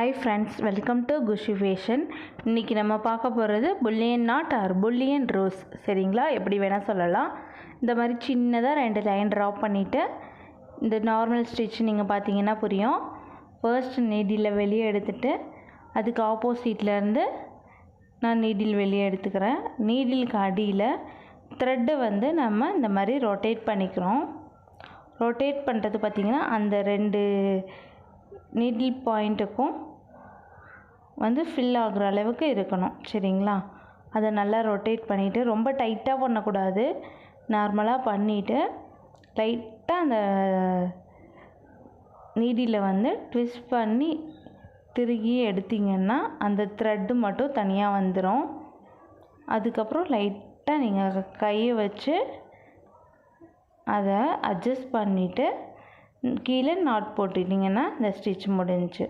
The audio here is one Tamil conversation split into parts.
Hi friends welcome to Kushi fashion இன்றைக்கி நம்ம பார்க்க போகிறது bullion knot or bullion rose சரிங்களா? எப்படி வேணால் சொல்லலாம். இந்த மாதிரி சின்னதாக ரெண்டு லைன் ட்ராப் பண்ணிவிட்டு இந்த நார்மல் ஸ்டிச் நீங்கள் பார்த்தீங்கன்னா புரியும். ஃபர்ஸ்ட் நீடியில் வெளியே எடுத்துட்டு அதுக்கு ஆப்போசிட்லேருந்து நான் நீடில் வெளியே எடுத்துக்கிறேன். நீடிலுக்கு அடியில் த்ரெட்டை வந்து நம்ம இந்த மாதிரி ரொட்டேட் பண்ணிக்கிறோம். ரொட்டேட் பண்ணுறது பார்த்திங்கன்னா அந்த ரெண்டு நீடில் பாயிண்ட்டுக்கும் வந்து ஃபில் ஆகுற அளவுக்கு இருக்கணும். சரிங்களா? அதை நல்லா ரொட்டேட் பண்ணிவிட்டு ரொம்ப டைட்டாக பண்ணக்கூடாது. நார்மலாக பண்ணிவிட்டு லைட்டாக அந்த நீடியில் வந்து ட்விஸ்ட் பண்ணி திருகி எடுத்திங்கன்னா அந்த த்ரெட்டு மட்டும் தனியாக வந்துடும் அதுக்கப்புறம் லைட்டாக நீங்கள் கையை வச்சு அதை அட்ஜஸ்ட் பண்ணிவிட்டு கீழே நாட் போட்டுட்டிங்கன்னா இந்த ஸ்டிச் முடிஞ்சு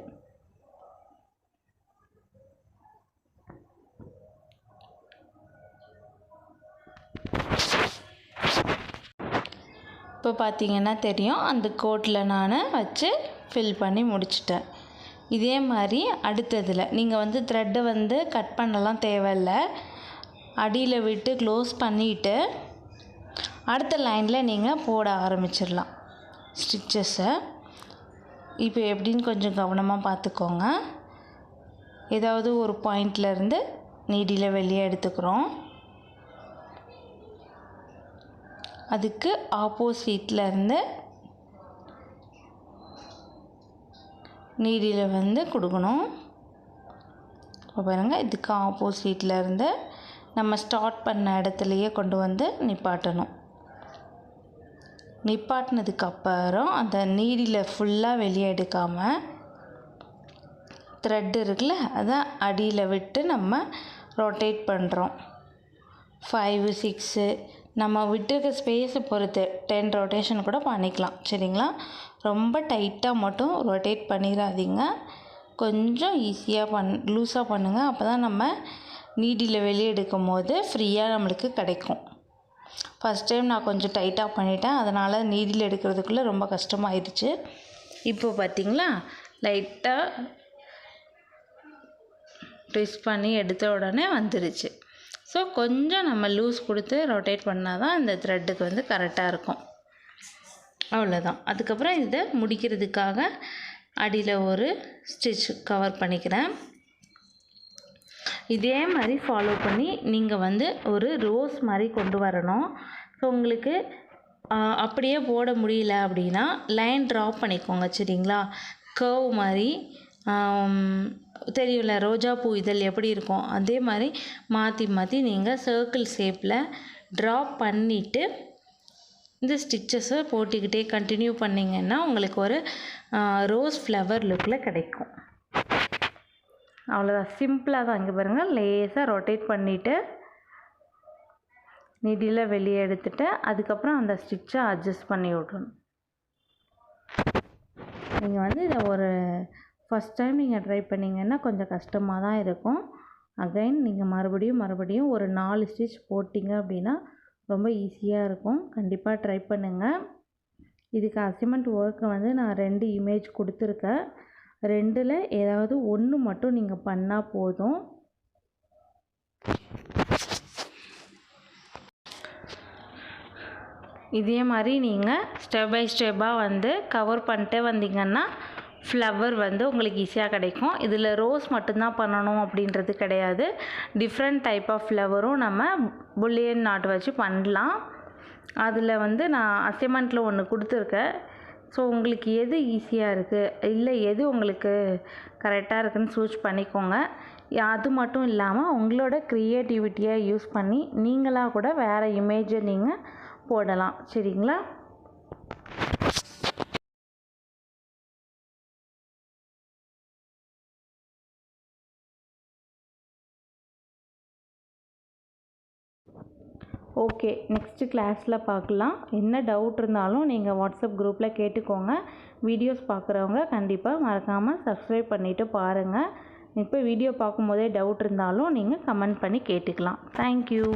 இப்போ பார்த்தீங்கன்னா தெரியும். அந்த கோட்டில் நான் வச்சு ஃபில் பண்ணி முடிச்சிட்டேன். இதே மாதிரி அடுத்ததில் நீங்கள் வந்து த்ரெட்டை வந்து கட் பண்ணலாம் தேவையில்ல. அடியில் விட்டு க்ளோஸ் பண்ணிவிட்டு அடுத்த லைனில் நீங்கள் போட ஆரம்பிச்சிடலாம் ஸ்டிச்சஸை இப்போ எப்படின்னு கொஞ்சம் கவனமாக பார்த்துக்கோங்க ஏதாவது ஒரு பாயிண்ட்லேருந்து நீடியில் வெளியே எடுத்துக்கிறோம். அதுக்கு ஆப்போசிட்லேருந்து நீடியில் வந்து கொடுக்கணும். இப்போ பாருங்கள் இதுக்கு ஆப்போசிட்லேருந்து நம்ம ஸ்டார்ட் பண்ண இடத்துலையே கொண்டு வந்து நிப்பாட்டணும். நிப்பாட்டினதுக்கு அப்புறம் அந்த நீடியில் ஃபுல்லாக வெளியே எடுக்காமல் த்ரெட் இருக்குல்ல அதை அடியில் விட்டு நம்ம ரொட்டேட் பண்ணுறோம் ஃபைவு சிக்ஸு நம்ம விட்டுருக்க ஸ்பேஸை பொறுத்து டென் ரொட்டேஷன் கூட பண்ணிக்கலாம். சரிங்களா? ரொம்ப டைட்டாக மட்டும் ரொட்டேட் பண்ணிடாதீங்க. கொஞ்சம் ஈஸியாக பண் லூஸாக பண்ணுங்கள் அப்போ தான் நம்ம நீடியில் வெளியே எடுக்கும் போது ஃப்ரீயாக நம்மளுக்கு கிடைக்கும். ஃபஸ்ட் டைம் நான் கொஞ்சம் டைட்டாக பண்ணிட்டேன். அதனால் நீடில் எடுக்கிறதுக்குள்ளே ரொம்ப கஷ்டமாயிடுச்சு. இப்போ பார்த்திங்களா லைட்டாக ட்விஸ்ட் பண்ணி எடுத்த உடனே வந்துடுச்சு ஸோ கொஞ்சம் நம்ம லூஸ் கொடுத்து ரொட்டேட் பண்ணால் தான் இந்த த்ரெட்டுக்கு வந்து கரெக்டாக இருக்கும். அவ்வளோதான் அதுக்கப்புறம் இதை முடிக்கிறதுக்காக அடியில் ஒரு ஸ்டிச் கவர் பண்ணிக்கிறேன். இதே மாதிரி ஃபாலோ பண்ணி நீங்கள் வந்து ஒரு ரோஸ் மாதிரி கொண்டு வரணும். ஸோ உங்களுக்கு அப்படியே போட முடியல அப்படின்னா லைன் ட்ராப் பண்ணிக்கோங்க சரிங்களா? கர்வ் மாதிரி தெரியும்ல ரோஜா பூ இதழ் எப்படி இருக்கும்? அதே மாதிரி மாற்றி மாற்றி நீங்கள் சர்க்கிள் ஷேப்பில் ட்ராப் பண்ணிவிட்டு இந்த ஸ்டிச்சஸை போட்டுக்கிட்டே கண்டினியூ பண்ணிங்கன்னா உங்களுக்கு ஒரு ரோஸ் ஃப்ளவர் லுக்கில் கிடைக்கும். அவ்வளோதான் சிம்பிளாக தான். இங்கே பாருங்கள் லேசாக ரொட்டேட் பண்ணிவிட்டு நிடியில் வெளியே எடுத்துட்டு அதுக்கப்புறம் அந்த ஸ்டிச்சை அட்ஜஸ்ட் பண்ணி விட்றணும் நீங்கள் வந்து இதை ஒரு ஃபஸ்ட் டைம் நீங்கள் ட்ரை பண்ணிங்கன்னா கொஞ்சம் கஷ்டமாக தான் இருக்கும். அகைன் நீங்கள் மறுபடியும் மறுபடியும் ஒரு நாலு ஸ்டிச் போட்டிங்க அப்படின்னா ரொம்ப ஈஸியாக இருக்கும். கண்டிப்பாக ட்ரை பண்ணுங்கள் இதுக்கு அசைமெண்ட் ஒர்க்கை வந்து நான் ரெண்டு இமேஜ் கொடுத்துருக்கேன். ரெண்டில் ஏதாவது ஒன்று மட்டும் நீங்கள் பண்ணால் போதும். இதே மாதிரி நீங்கள் ஸ்டெப் பை ஸ்டெப்பாக வந்து கவர் பண்ணிட்டே வந்தீங்கன்னா ஃப்ளவர் வந்து உங்களுக்கு ஈஸியாக கிடைக்கும். இதில் ரோஸ் மட்டும்தான் பண்ணணும் அப்படின்றது கிடையாது. டிஃப்ரெண்ட் டைப் ஆஃப் ஃப்ளவரும் நம்ம புல்லியன் நாட் வச்சு பண்ணலாம். அதில் வந்து நான் அசைன்மெண்ட்டில் ஒன்று கொடுத்துருக்கேன். ஸோ உங்களுக்கு எது ஈஸியாக இருக்குது இல்லை எது உங்களுக்கு கரெக்டாக இருக்குதுன்னு சூஸ் பண்ணிக்கோங்க. அது மட்டும் இல்லாமல் உங்களோட க்ரியேட்டிவிட்டியை யூஸ் பண்ணி நீங்களாக கூட வேறு இமேஜை நீங்கள் போடலாம். சரிங்களா? ஓகே நெக்ஸ்ட்டு கிளாஸில் பார்க்கலாம். என்ன டவுட் இருந்தாலும் நீங்கள் வாட்ஸ்அப் குரூப்பில் கேட்டுக்கோங்க. வீடியோஸ் பார்க்குறவங்க கண்டிப்பாக மறக்காமல் சப்ஸ்கிரைப் பண்ணிவிட்டு பாருங்கள் இப்போ வீடியோ பார்க்கும்போதே டவுட் இருந்தாலும் நீங்கள் கமெண்ட் பண்ணி கேட்டுக்கலாம். தேங்க்யூ